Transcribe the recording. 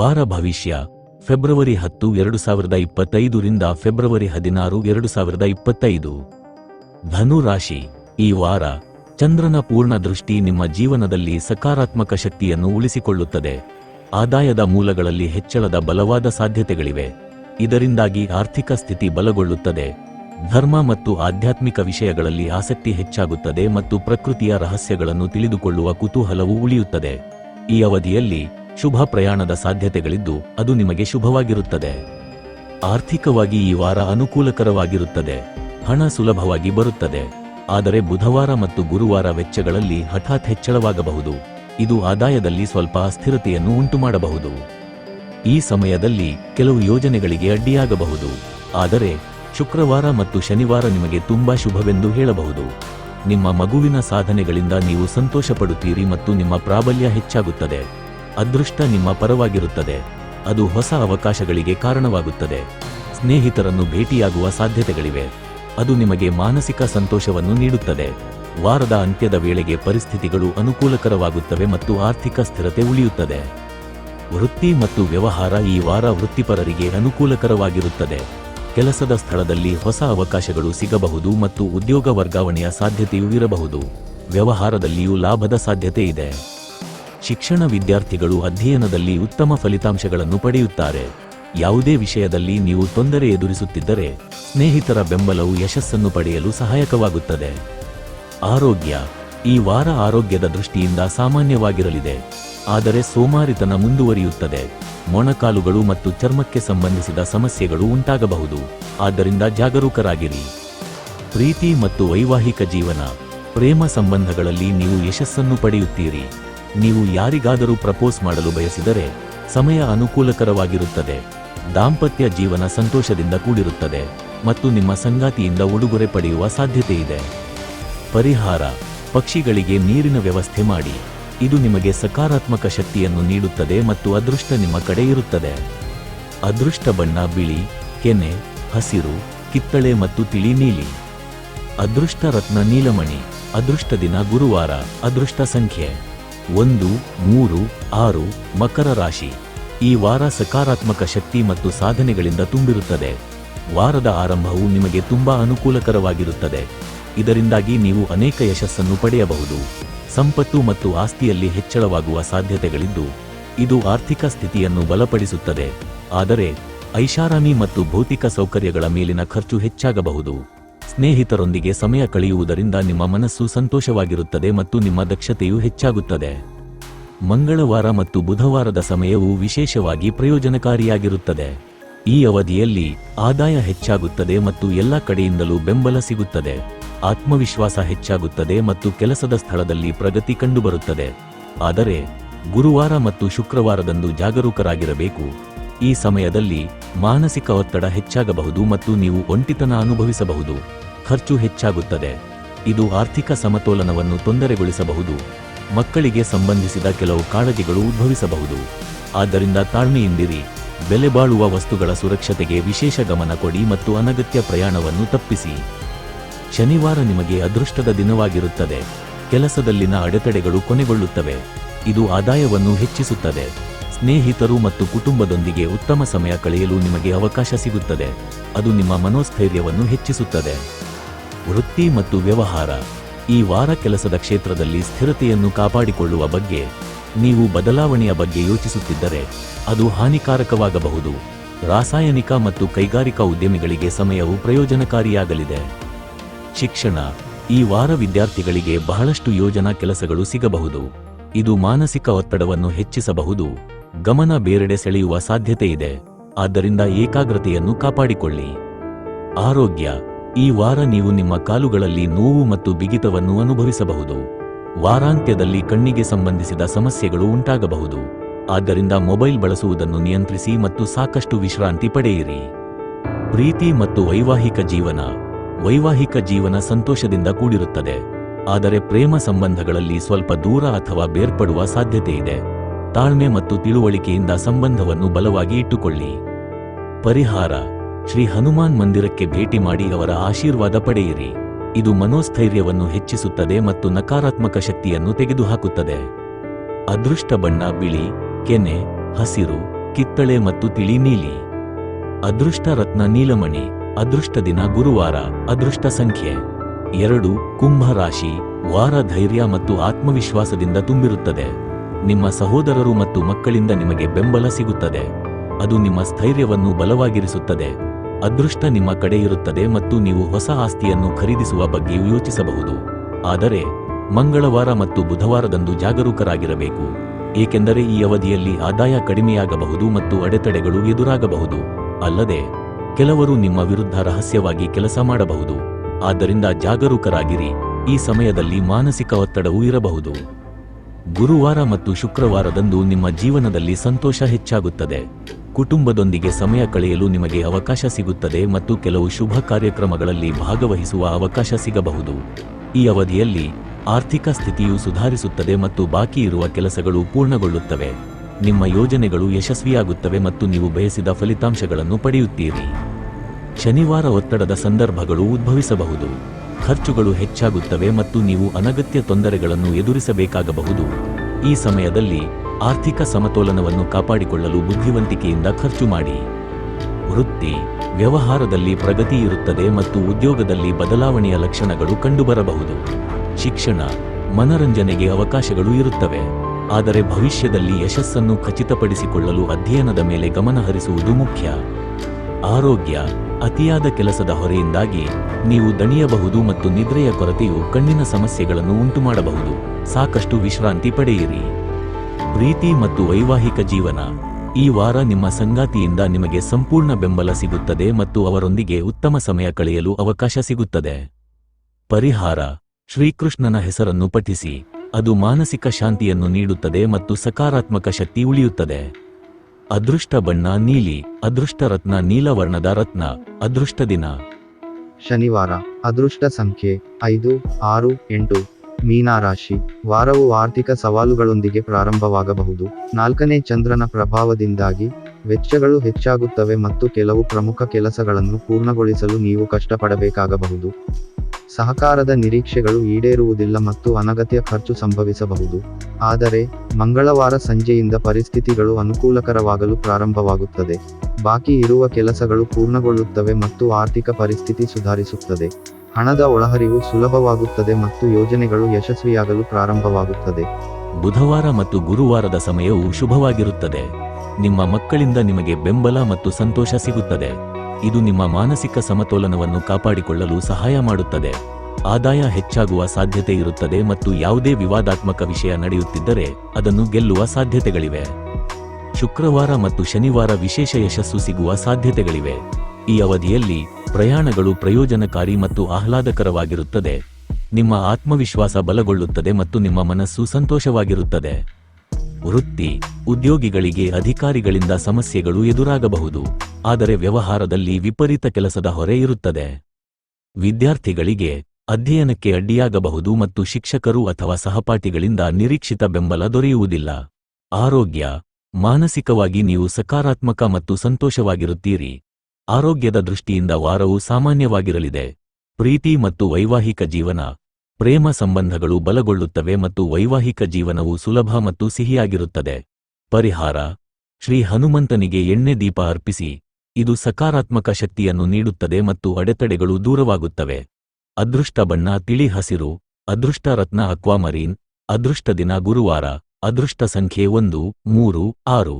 ವಾರ ಭವಿಷ್ಯ. ಫೆಬ್ರವರಿ ಹತ್ತು, ಎರಡು ಸಾವಿರದ ಇಪ್ಪತ್ತೈದರಿಂದ ಫೆಬ್ರವರಿ ಹದಿನಾರು, ಎರಡು ಸಾವಿರದ ಇಪ್ಪತ್ತೈದು. ಧನುರಾಶಿ ಈ ವಾರ ಚಂದ್ರನ ಪೂರ್ಣ ದೃಷ್ಟಿ ನಿಮ್ಮ ಜೀವನದಲ್ಲಿ ಸಕಾರಾತ್ಮಕ ಶಕ್ತಿಯನ್ನು ಉಳಿಸಿಕೊಳ್ಳುತ್ತದೆ. ಆದಾಯದ ಮೂಲಗಳಲ್ಲಿ ಹೆಚ್ಚಳದ ಬಲವಾದ ಸಾಧ್ಯತೆಗಳಿವೆ. ಇದರಿಂದಾಗಿ ಆರ್ಥಿಕ ಸ್ಥಿತಿ ಬಲಗೊಳ್ಳುತ್ತದೆ. ಧರ್ಮ ಮತ್ತು ಆಧ್ಯಾತ್ಮಿಕ ವಿಷಯಗಳಲ್ಲಿ ಆಸಕ್ತಿ ಹೆಚ್ಚಾಗುತ್ತದೆ ಮತ್ತು ಪ್ರಕೃತಿಯ ರಹಸ್ಯಗಳನ್ನು ತಿಳಿದುಕೊಳ್ಳುವ ಕುತೂಹಲವು ಉಳಿಯುತ್ತದೆ. ಈ ಅವಧಿಯಲ್ಲಿ ಶುಭ ಪ್ರಯಾಣದ ಸಾಧ್ಯತೆಗಳಿದ್ದು ಅದು ನಿಮಗೆ ಶುಭವಾಗಿರುತ್ತದೆ. ಆರ್ಥಿಕವಾಗಿ ಈ ವಾರ ಅನುಕೂಲಕರವಾಗಿರುತ್ತದೆ. ಹಣ ಸುಲಭವಾಗಿ ಬರುತ್ತದೆ. ಆದರೆ ಬುಧವಾರ ಮತ್ತು ಗುರುವಾರ ವೆಚ್ಚಗಳಲ್ಲಿ ಹಠಾತ್ ಹೆಚ್ಚಳವಾಗಬಹುದು. ಇದು ಆದಾಯದಲ್ಲಿ ಸ್ವಲ್ಪ ಅಸ್ಥಿರತೆಯನ್ನು ಉಂಟುಮಾಡಬಹುದು. ಈ ಸಮಯದಲ್ಲಿ ಕೆಲವು ಯೋಜನೆಗಳಿಗೆ ಅಡ್ಡಿಯಾಗಬಹುದು. ಆದರೆ ಶುಕ್ರವಾರ ಮತ್ತು ಶನಿವಾರ ನಿಮಗೆ ತುಂಬಾ ಶುಭವೆಂದು ಹೇಳಬಹುದು. ನಿಮ್ಮ ಮಗುವಿನ ಸಾಧನೆಗಳಿಂದ ನೀವು ಸಂತೋಷಪಡುತ್ತೀರಿ ಮತ್ತು ನಿಮ್ಮ ಪ್ರಾಬಲ್ಯ ಹೆಚ್ಚಾಗುತ್ತದೆ. ಅದೃಷ್ಟ ನಿಮ್ಮ ಪರವಾಗಿರುತ್ತದೆ. ಅದು ಹೊಸ ಅವಕಾಶಗಳಿಗೆ ಕಾರಣವಾಗುತ್ತದೆ. ಸ್ನೇಹಿತರನ್ನು ಭೇಟಿಯಾಗುವ ಸಾಧ್ಯತೆಗಳಿವೆ. ಅದು ನಿಮಗೆ ಮಾನಸಿಕ ಸಂತೋಷವನ್ನು ನೀಡುತ್ತದೆ. ವಾರದ ಅಂತ್ಯದ ವೇಳೆಗೆ ಪರಿಸ್ಥಿತಿಗಳು ಅನುಕೂಲಕರವಾಗುತ್ತವೆ ಮತ್ತು ಆರ್ಥಿಕ ಸ್ಥಿರತೆ ಉಳಿಯುತ್ತದೆ. ವೃತ್ತಿ ಮತ್ತು ವ್ಯವಹಾರ ಈ ವಾರ ವೃತ್ತಿಪರರಿಗೆ ಅನುಕೂಲಕರವಾಗಿರುತ್ತದೆ. ಕೆಲಸದ ಸ್ಥಳದಲ್ಲಿ ಹೊಸ ಅವಕಾಶಗಳು ಸಿಗಬಹುದು ಮತ್ತು ಉದ್ಯೋಗ ವರ್ಗಾವಣೆಯ ಸಾಧ್ಯತೆಯೂ ಇರಬಹುದು. ವ್ಯವಹಾರದಲ್ಲಿಯೂ ಲಾಭದ ಸಾಧ್ಯತೆ ಇದೆ. ಶಿಕ್ಷಣ ವಿದ್ಯಾರ್ಥಿಗಳು ಅಧ್ಯಯನದಲ್ಲಿ ಉತ್ತಮ ಫಲಿತಾಂಶಗಳನ್ನು ಪಡೆಯುತ್ತಾರೆ. ಯಾವುದೇ ವಿಷಯದಲ್ಲಿ ನೀವು ತೊಂದರೆ ಎದುರಿಸುತ್ತಿದ್ದರೆ, ಸ್ನೇಹಿತರ ಬೆಂಬಲವು ಯಶಸ್ಸನ್ನು ಪಡೆಯಲು ಸಹಾಯಕವಾಗುತ್ತದೆ. ಆರೋಗ್ಯ. ಈ ವಾರ ಆರೋಗ್ಯದ ದೃಷ್ಟಿಯಿಂದ ಸಾಮಾನ್ಯವಾಗಿರಲಿದೆ. ಆದರೆ ಸೋಮಾರಿತನ ಮುಂದುವರಿಯುತ್ತದೆ. ಮೊಣಕಾಲುಗಳು ಮತ್ತು ಚರ್ಮಕ್ಕೆ ಸಂಬಂಧಿಸಿದ ಸಮಸ್ಯೆಗಳು ಉಂಟಾಗಬಹುದು. ಆದ್ದರಿಂದ ಜಾಗರೂಕರಾಗಿರಿ. ಪ್ರೀತಿ ಮತ್ತು ವೈವಾಹಿಕ ಜೀವನ. ಪ್ರೇಮ ಸಂಬಂಧಗಳಲ್ಲಿ ನೀವು ಯಶಸ್ಸನ್ನು ಪಡೆಯುತ್ತೀರಿ. ನೀವು ಯಾರಿಗಾದರೂ ಪ್ರಪೋಸ್ ಮಾಡಲು ಬಯಸಿದರೆ ಸಮಯ ಅನುಕೂಲಕರವಾಗಿರುತ್ತದೆ. ದಾಂಪತ್ಯ ಜೀವನ ಸಂತೋಷದಿಂದ ಕೂಡಿರುತ್ತದೆ ಮತ್ತು ನಿಮ್ಮ ಸಂಗಾತಿಯಿಂದ ಉಡುಗೊರೆ ಪಡೆಯುವ ಸಾಧ್ಯತೆಯಿದೆ. ಪರಿಹಾರ, ಪಕ್ಷಿಗಳಿಗೆ ನೀರಿನ ವ್ಯವಸ್ಥೆ ಮಾಡಿ. ಇದು ನಿಮಗೆ ಸಕಾರಾತ್ಮಕ ಶಕ್ತಿಯನ್ನು ನೀಡುತ್ತದೆ ಮತ್ತು ಅದೃಷ್ಟ ನಿಮ್ಮ ಕಡೆ ಇರುತ್ತದೆ. ಅದೃಷ್ಟ ಬಣ್ಣ ಬಿಳಿ, ಕೆನೆ, ಹಸಿರು, ಕಿತ್ತಳೆ ಮತ್ತು ತಿಳಿ ನೀಲಿ. ಅದೃಷ್ಟ ರತ್ನ ನೀಲಮಣಿ, ಅದೃಷ್ಟ ದಿನ ಗುರುವಾರ, ಅದೃಷ್ಟ ಸಂಖ್ಯೆ. ಒಂದು, ಮೂರು, ಆರು ಮಕರ ರಾಶಿ. ಈ ವಾರ ಸಕಾರಾತ್ಮಕ ಶಕ್ತಿ ಮತ್ತು ಸಾಧನೆಗಳಿಂದ ತುಂಬಿರುತ್ತದೆ. ವಾರದ ಆರಂಭವು ನಿಮಗೆ ತುಂಬಾ ಅನುಕೂಲಕರವಾಗಿರುತ್ತದೆ. ಇದರಿಂದಾಗಿ ನೀವು ಅನೇಕ ಯಶಸ್ಸನ್ನು ಪಡೆಯಬಹುದು. ಸಂಪತ್ತು ಮತ್ತು ಆಸ್ತಿಯಲ್ಲಿ ಹೆಚ್ಚಳವಾಗುವ ಸಾಧ್ಯತೆಗಳಿದ್ದು, ಇದು ಆರ್ಥಿಕ ಸ್ಥಿತಿಯನ್ನು ಬಲಪಡಿಸುತ್ತದೆ. ಆದರೆ, ಐಷಾರಾಮಿ ಮತ್ತು ಭೌತಿಕ ಸೌಕರ್ಯಗಳ ಮೇಲಿನ ಖರ್ಚು ಹೆಚ್ಚಾಗಬಹುದು. ಸ್ನೇಹಿತರೊಂದಿಗೆ ಸಮಯ ಕಳೆಯುವುದರಿಂದ ನಿಮ್ಮ ಮನಸ್ಸು ಸಂತೋಷವಾಗಿರುತ್ತದೆ ಮತ್ತು ನಿಮ್ಮ ದಕ್ಷತೆಯು ಹೆಚ್ಚಾಗುತ್ತದೆ. ಮಂಗಳವಾರ ಮತ್ತು ಬುಧವಾರದ ಸಮಯವು ವಿಶೇಷವಾಗಿ ಪ್ರಯೋಜನಕಾರಿಯಾಗಿರುತ್ತದೆ. ಈ ಅವಧಿಯಲ್ಲಿ ಆದಾಯ ಹೆಚ್ಚಾಗುತ್ತದೆ ಮತ್ತು ಎಲ್ಲ ಕಡೆಯಿಂದಲೂ ಬೆಂಬಲ ಸಿಗುತ್ತದೆ. ಆತ್ಮವಿಶ್ವಾಸ ಹೆಚ್ಚಾಗುತ್ತದೆ ಮತ್ತು ಕೆಲಸದ ಸ್ಥಳದಲ್ಲಿ ಪ್ರಗತಿ ಕಂಡುಬರುತ್ತದೆ. ಆದರೆ ಗುರುವಾರ ಮತ್ತು ಶುಕ್ರವಾರದಂದು ಜಾಗರೂಕರಾಗಿರಬೇಕು. ಈ ಸಮಯದಲ್ಲಿ ಮಾನಸಿಕ ಒತ್ತಡ ಹೆಚ್ಚಾಗಬಹುದು ಮತ್ತು ನೀವು ಒಂಟಿತನ ಅನುಭವಿಸಬಹುದು. ಖರ್ಚು ಹೆಚ್ಚಾಗುತ್ತದೆ. ಇದು ಆರ್ಥಿಕ ಸಮತೋಲನವನ್ನು ತೊಂದರೆಗೊಳಿಸಬಹುದು. ಮಕ್ಕಳಿಗೆ ಸಂಬಂಧಿಸಿದ ಕೆಲವು ಕಾಳಜಿಗಳು ಉದ್ಭವಿಸಬಹುದು. ಆದ್ದರಿಂದ ತಾಳ್ಮೆಯಿಂದಿರಿ. ಬೆಲೆಬಾಳುವ ವಸ್ತುಗಳ ಸುರಕ್ಷತೆಗೆ ವಿಶೇಷ ಗಮನ ಕೊಡಿ ಮತ್ತು ಅನಗತ್ಯ ಪ್ರಯಾಣವನ್ನು ತಪ್ಪಿಸಿ. ಶನಿವಾರ ನಿಮಗೆ ಅದೃಷ್ಟದ ದಿನವಾಗಿರುತ್ತದೆ. ಕೆಲಸದಲ್ಲಿನ ಅಡೆತಡೆಗಳು ಕೊನೆಗೊಳ್ಳುತ್ತವೆ. ಇದು ಆದಾಯವನ್ನು ಹೆಚ್ಚಿಸುತ್ತದೆ. ಸ್ನೇಹಿತರು ಮತ್ತು ಕುಟುಂಬದೊಂದಿಗೆ ಉತ್ತಮ ಸಮಯ ಕಳೆಯಲು ನಿಮಗೆ ಅವಕಾಶ ಸಿಗುತ್ತದೆ. ಅದು ನಿಮ್ಮ ಮನೋಸ್ಥೈರ್ಯವನ್ನು ಹೆಚ್ಚಿಸುತ್ತದೆ. ವೃತ್ತಿ ಮತ್ತು ವ್ಯವಹಾರ. ಈ ವಾರ ಕೆಲಸದ ಕ್ಷೇತ್ರದಲ್ಲಿ ಸ್ಥಿರತೆಯನ್ನು ಕಾಪಾಡಿಕೊಳ್ಳುವ ಬಗ್ಗೆ, ನೀವು ಬದಲಾವಣೆಯ ಬಗ್ಗೆ ಯೋಚಿಸುತ್ತಿದ್ದರೆ, ಅದು ಹಾನಿಕಾರಕವಾಗಬಹುದು. ರಾಸಾಯನಿಕ ಮತ್ತು ಕೈಗಾರಿಕಾ ಉದ್ಯಮಿಗಳಿಗೆ ಸಮಯವು ಪ್ರಯೋಜನಕಾರಿಯಾಗಲಿದೆ. ಶಿಕ್ಷಣ. ಈ ವಾರ ವಿದ್ಯಾರ್ಥಿಗಳಿಗೆ ಬಹಳಷ್ಟು ಯೋಜನಾ ಕೆಲಸಗಳು ಸಿಗಬಹುದು. ಇದು ಮಾನಸಿಕ ಒತ್ತಡವನ್ನು ಹೆಚ್ಚಿಸಬಹುದು. ಗಮನ ಬೇರೆಡೆ ಸೆಳೆಯುವ ಸಾಧ್ಯತೆ ಇದೆ ಆದ್ದರಿಂದ ಏಕಾಗ್ರತೆಯನ್ನು ಕಾಪಾಡಿಕೊಳ್ಳಿ. ಆರೋಗ್ಯ. ಈ ವಾರ ನೀವು ನಿಮ್ಮ ಕಾಲುಗಳಲ್ಲಿ ನೋವು ಮತ್ತು ಬಿಗಿತವನ್ನು ಅನುಭವಿಸಬಹುದು. ವಾರಾಂತ್ಯದಲ್ಲಿ ಕಣ್ಣಿಗೆ ಸಂಬಂಧಿಸಿದ ಸಮಸ್ಯೆಗಳು ಉಂಟಾಗಬಹುದು. ಆದ್ದರಿಂದ ಮೊಬೈಲ್ ಬಳಸುವುದನ್ನು ನಿಯಂತ್ರಿಸಿ ಮತ್ತು ಸಾಕಷ್ಟು ವಿಶ್ರಾಂತಿ ಪಡೆಯಿರಿ. ಪ್ರೀತಿ ಮತ್ತು ವೈವಾಹಿಕ ಜೀವನ. ವೈವಾಹಿಕ ಜೀವನ ಸಂತೋಷದಿಂದ ಕೂಡಿರುತ್ತದೆ. ಆದರೆ ಪ್ರೇಮ ಸಂಬಂಧಗಳಲ್ಲಿ ಸ್ವಲ್ಪ ದೂರ ಅಥವಾ ಬೇರ್ಪಡುವ ಸಾಧ್ಯತೆ ಇದೆ ತಾಳ್ಮೆ ಮತ್ತು ತಿಳುವಳಿಕೆಯಿಂದ ಸಂಬಂಧವನ್ನು ಬಲವಾಗಿ ಇಟ್ಟುಕೊಳ್ಳಿ. ಪರಿಹಾರ, ಶ್ರೀ ಹನುಮಾನ್ ಮಂದಿರಕ್ಕೆ ಭೇಟಿ ಮಾಡಿ ಅವರ ಆಶೀರ್ವಾದ ಪಡೆಯಿರಿ. ಇದು ಮನೋಸ್ಥೈರ್ಯವನ್ನು ಹೆಚ್ಚಿಸುತ್ತದೆ ಮತ್ತು ನಕಾರಾತ್ಮಕ ಶಕ್ತಿಯನ್ನು ತೆಗೆದುಹಾಕುತ್ತದೆ. ಅದೃಷ್ಟ ಬಣ್ಣ ಬಿಳಿ, ಕೆನೆ, ಹಸಿರು, ಕಿತ್ತಳೆ ಮತ್ತು ತಿಳಿ ನೀಲಿ. ಅದೃಷ್ಟ ರತ್ನ ನೀಲಮಣಿ, ಅದೃಷ್ಟ ದಿನ ಗುರುವಾರ, ಅದೃಷ್ಟ ಸಂಖ್ಯೆ. ಎರಡು, ಕುಂಭ ರಾಶಿ, ವಾರ ಧೈರ್ಯ ಮತ್ತು ಆತ್ಮವಿಶ್ವಾಸದಿಂದ ತುಂಬಿರುತ್ತದೆ. ನಿಮ್ಮ ಸಹೋದರರು ಮತ್ತು ಮಕ್ಕಳಿಂದ ನಿಮಗೆ ಬೆಂಬಲ ಸಿಗುತ್ತದೆ. ಅದು ನಿಮ್ಮ ಸ್ಥೈರ್ಯವನ್ನು ಬಲವಾಗಿರಿಸುತ್ತದೆ. ಅದೃಷ್ಟ ನಿಮ್ಮ ಕಡೆ ಇರುತ್ತದೆ ಮತ್ತು ನೀವು ಹೊಸ ಆಸ್ತಿಯನ್ನು ಖರೀದಿಸುವ ಬಗ್ಗೆಯೂ ಯೋಚಿಸಬಹುದು. ಆದರೆ, ಮಂಗಳವಾರ ಮತ್ತು ಬುಧವಾರದಂದು ಜಾಗರೂಕರಾಗಿರಬೇಕು. ಏಕೆಂದರೆ ಈ ಅವಧಿಯಲ್ಲಿ ಆದಾಯ ಕಡಿಮೆಯಾಗಬಹುದು ಮತ್ತು ಅಡೆತಡೆಗಳು ಎದುರಾಗಬಹುದು. ಅಲ್ಲದೆ, ಕೆಲವರು ನಿಮ್ಮ ವಿರುದ್ಧ ರಹಸ್ಯವಾಗಿ ಕೆಲಸ ಮಾಡಬಹುದು. ಆದ್ದರಿಂದ ಜಾಗರೂಕರಾಗಿರಿ. ಈ ಸಮಯದಲ್ಲಿ ಮಾನಸಿಕ ಒತ್ತಡವೂ ಇರಬಹುದು. ಗುರುವಾರ ಮತ್ತು ಶುಕ್ರವಾರದಂದು ನಿಮ್ಮ ಜೀವನದಲ್ಲಿ ಸಂತೋಷ ಹೆಚ್ಚಾಗುತ್ತದೆ. ಕುಟುಂಬದೊಂದಿಗೆ ಸಮಯ ಕಳೆಯಲು ನಿಮಗೆ ಅವಕಾಶ ಸಿಗುತ್ತದೆ ಮತ್ತು ಕೆಲವು ಶುಭ ಕಾರ್ಯಕ್ರಮಗಳಲ್ಲಿ ಭಾಗವಹಿಸುವ ಅವಕಾಶ ಸಿಗಬಹುದು. ಈ ಅವಧಿಯಲ್ಲಿ ಆರ್ಥಿಕ ಸ್ಥಿತಿಯು ಸುಧಾರಿಸುತ್ತದೆ ಮತ್ತು ಬಾಕಿ ಇರುವ ಕೆಲಸಗಳು ಪೂರ್ಣಗೊಳ್ಳುತ್ತವೆ. ನಿಮ್ಮ ಯೋಜನೆಗಳು ಯಶಸ್ವಿಯಾಗುತ್ತವೆ ಮತ್ತು ನೀವು ಬಯಸಿದ ಫಲಿತಾಂಶಗಳನ್ನು ಪಡೆಯುತ್ತೀರಿ. ಶನಿವಾರ ಒತ್ತಡದ ಸಂದರ್ಭಗಳು ಉದ್ಭವಿಸಬಹುದು. ಖರ್ಚುಗಳು ಹೆಚ್ಚಾಗುತ್ತವೆ ಮತ್ತು ನೀವು ಅನಗತ್ಯ ತೊಂದರೆಗಳನ್ನು ಎದುರಿಸಬೇಕಾಗಬಹುದು. ಈ ಸಮಯದಲ್ಲಿ ಆರ್ಥಿಕ ಸಮತೋಲನವನ್ನು ಕಾಪಾಡಿಕೊಳ್ಳಲು ಬುದ್ಧಿವಂತಿಕೆಯಿಂದ ಖರ್ಚು ಮಾಡಿ. ವೃತ್ತಿ, ವ್ಯವಹಾರದಲ್ಲಿ ಪ್ರಗತಿ ಇರುತ್ತದೆ ಮತ್ತು ಉದ್ಯೋಗದಲ್ಲಿ ಬದಲಾವಣೆಯ ಲಕ್ಷಣಗಳು ಕಂಡುಬರಬಹುದು. ಶಿಕ್ಷಣ, ಮನರಂಜನೆಗೆ ಅವಕಾಶಗಳು ಇರುತ್ತವೆ. ಆದರೆ ಭವಿಷ್ಯದಲ್ಲಿ ಯಶಸ್ಸನ್ನು ಖಚಿತಪಡಿಸಿಕೊಳ್ಳಲು ಅಧ್ಯಯನದ ಮೇಲೆ ಗಮನಹರಿಸುವುದು ಮುಖ್ಯ. ಆರೋಗ್ಯ ಅತಿಯಾದ ಕೆಲಸದ ಹೊರೆಯಿಂದಾಗಿ ನೀವು ದಣಿಯಬಹುದು ಮತ್ತು ನಿದ್ರೆಯ ಕೊರತೆಯು ಕಣ್ಣಿನ ಸಮಸ್ಯೆಗಳನ್ನು ಉಂಟುಮಾಡಬಹುದು. ಸಾಕಷ್ಟು ವಿಶ್ರಾಂತಿ ಪಡೆಯಿರಿ. ಪ್ರೀತಿ ಮತ್ತು ವೈವಾಹಿಕ ಜೀವನ. ಈ ವಾರ ನಿಮ್ಮ ಸಂಗಾತಿಯಿಂದ ನಿಮಗೆ ಸಂಪೂರ್ಣ ಬೆಂಬಲ ಸಿಗುತ್ತದೆ ಮತ್ತು ಅವರೊಂದಿಗೆ ಉತ್ತಮ ಸಮಯ ಕಳೆಯಲು ಅವಕಾಶ ಸಿಗುತ್ತದೆ. ಪರಿಹಾರ. ಶ್ರೀಕೃಷ್ಣನ ಹೆಸರನ್ನು ಪಠಿಸಿ. ಅದು ಮಾನಸಿಕ ಶಾಂತಿಯನ್ನು ನೀಡುತ್ತದೆ ಮತ್ತು ಸಕಾರಾತ್ಮಕ ಶಕ್ತಿ ಉಳಿಯುತ್ತದೆ. ಅದೃಷ್ಟ ಬಣ್ಣ ನೀಲಿ, ಅದೃಷ್ಟ ರತ್ನ ನೀಲವರ್ಣದ ರತ್ನ, ಅದೃಷ್ಟ ದಿನ. ಶನಿವಾರ, ಅದೃಷ್ಟ ಸಂಖ್ಯೆ ಐದು, ಆರು, ಎಂಟು. ಮೀನಾರಾಶಿ ವಾರವು ಆರ್ಥಿಕ ಸವಾಲುಗಳೊಂದಿಗೆ ಪ್ರಾರಂಭವಾಗಬಹುದು. ನಾಲ್ಕನೇ ಚಂದ್ರನ ಪ್ರಭಾವದಿಂದಾಗಿ ವೆಚ್ಚಗಳು ಹೆಚ್ಚಾಗುತ್ತವೆ ಮತ್ತು ಕೆಲವು ಪ್ರಮುಖ ಕೆಲಸಗಳನ್ನು ಪೂರ್ಣಗೊಳಿಸಲು ನೀವು ಕಷ್ಟಪಡಬೇಕಾಗಬಹುದು. ಸಹಕಾರದ ನಿರೀಕ್ಷೆಗಳು ಈಡೇರುವುದಿಲ್ಲ ಮತ್ತು ಅನಗತ್ಯ ಖರ್ಚು ಸಂಭವಿಸಬಹುದು. ಆದರೆ, ಮಂಗಳವಾರ ಸಂಜೆಯಿಂದ ಪರಿಸ್ಥಿತಿಗಳು ಅನುಕೂಲಕರವಾಗಲು ಪ್ರಾರಂಭವಾಗುತ್ತದೆ. ಬಾಕಿ ಇರುವ ಕೆಲಸಗಳು ಪೂರ್ಣಗೊಳ್ಳುತ್ತವೆ ಮತ್ತು ಆರ್ಥಿಕ ಪರಿಸ್ಥಿತಿ ಸುಧಾರಿಸುತ್ತದೆ. ಹಣದ ಒಳಹರಿವು ಸುಲಭವಾಗುತ್ತದೆ ಮತ್ತು ಯೋಜನೆಗಳು ಯಶಸ್ವಿಯಾಗಲು ಪ್ರಾರಂಭವಾಗುತ್ತದೆ. ಬುಧವಾರ ಮತ್ತು ಗುರುವಾರದ ಸಮಯವು ಶುಭವಾಗಿರುತ್ತದೆ. ನಿಮ್ಮ ಮಕ್ಕಳಿಂದ ನಿಮಗೆ ಬೆಂಬಲ ಮತ್ತು ಸಂತೋಷ ಸಿಗುತ್ತದೆ. ಇದು ನಿಮ್ಮ ಮಾನಸಿಕ ಸಮತೋಲನವನ್ನು ಕಾಪಾಡಿಕೊಳ್ಳಲು ಸಹಾಯ ಮಾಡುತ್ತದೆ. ಆದಾಯ ಹೆಚ್ಚಾಗುವ ಸಾಧ್ಯತೆ ಇರುತ್ತದೆ ಮತ್ತು ಯಾವುದೇ ವಿವಾದಾತ್ಮಕ ವಿಷಯ ನಡೆಯುತ್ತಿದ್ದರೆ ಅದನ್ನು ಗೆಲ್ಲುವ ಸಾಧ್ಯತೆಗಳಿವೆ. ಶುಕ್ರವಾರ ಮತ್ತು ಶನಿವಾರ ವಿಶೇಷ ಯಶಸ್ಸು ಸಿಗುವ ಸಾಧ್ಯತೆಗಳಿವೆ. ಈ ಅವಧಿಯಲ್ಲಿ ಪ್ರಯಾಣಗಳು ಪ್ರಯೋಜನಕಾರಿ ಮತ್ತು ಆಹ್ಲಾದಕರವಾಗಿರುತ್ತದೆ. ನಿಮ್ಮ ಆತ್ಮವಿಶ್ವಾಸ ಬಲಗೊಳ್ಳುತ್ತದೆ ಮತ್ತು ನಿಮ್ಮ ಮನಸ್ಸು ಸಂತೋಷವಾಗಿರುತ್ತದೆ. ವೃತ್ತಿ ಉದ್ಯೋಗಿಗಳಿಗೆ ಅಧಿಕಾರಿಗಳಿಂದ ಸಮಸ್ಯೆಗಳು ಎದುರಾಗಬಹುದು. ಆದರೆ ವ್ಯವಹಾರದಲ್ಲಿ ವಿಪರೀತ ಕೆಲಸದ ಹೊರೆ ಇರುತ್ತದೆ. ವಿದ್ಯಾರ್ಥಿಗಳಿಗೆ ಅಧ್ಯಯನಕ್ಕೆ ಅಡ್ಡಿಯಾಗಬಹುದು ಮತ್ತು ಶಿಕ್ಷಕರು ಅಥವಾ ಸಹಪಾಠಿಗಳಿಂದ ನಿರೀಕ್ಷಿತ ಬೆಂಬಲ ದೊರೆಯುವುದಿಲ್ಲ. ಆರೋಗ್ಯ, ಮಾನಸಿಕವಾಗಿ ನೀವು ಸಕಾರಾತ್ಮಕ ಮತ್ತು ಸಂತೋಷವಾಗಿರುತ್ತೀರಿ. ಆರೋಗ್ಯದ ದೃಷ್ಟಿಯಿಂದ ವಾರವು ಸಾಮಾನ್ಯವಾಗಿರಲಿದೆ. ಪ್ರೀತಿ ಮತ್ತು ವೈವಾಹಿಕ ಜೀವನ, ಪ್ರೇಮ ಸಂಬಂಧಗಳು ಬಲಗೊಳ್ಳುತ್ತವೆ ಮತ್ತು ವೈವಾಹಿಕ ಜೀವನವು ಸುಲಭ ಮತ್ತು ಸಿಹಿಯಾಗಿರುತ್ತದೆ. ಪರಿಹಾರ, ಶ್ರೀ ಹನುಮಂತನಿಗೆ ಎಣ್ಣೆ ದೀಪ ಅರ್ಪಿಸಿ, ಇದು ಸಕಾರಾತ್ಮಕ ಶಕ್ತಿಯನ್ನು ನೀಡುತ್ತದೆ ಮತ್ತು ಅಡೆತಡೆಗಳು ದೂರವಾಗುತ್ತವೆ. ಅದೃಷ್ಟ ಬಣ್ಣ ತಿಳಿ ಹಸಿರು, ಅದೃಷ್ಟ ರತ್ನ ಅಕ್ವಾಮರೀನ್, ಅದೃಷ್ಟ ದಿನ ಗುರುವಾರ, ಅದೃಷ್ಟ ಸಂಖ್ಯೆ ಒಂದು, ಮೂರು, ಆರು.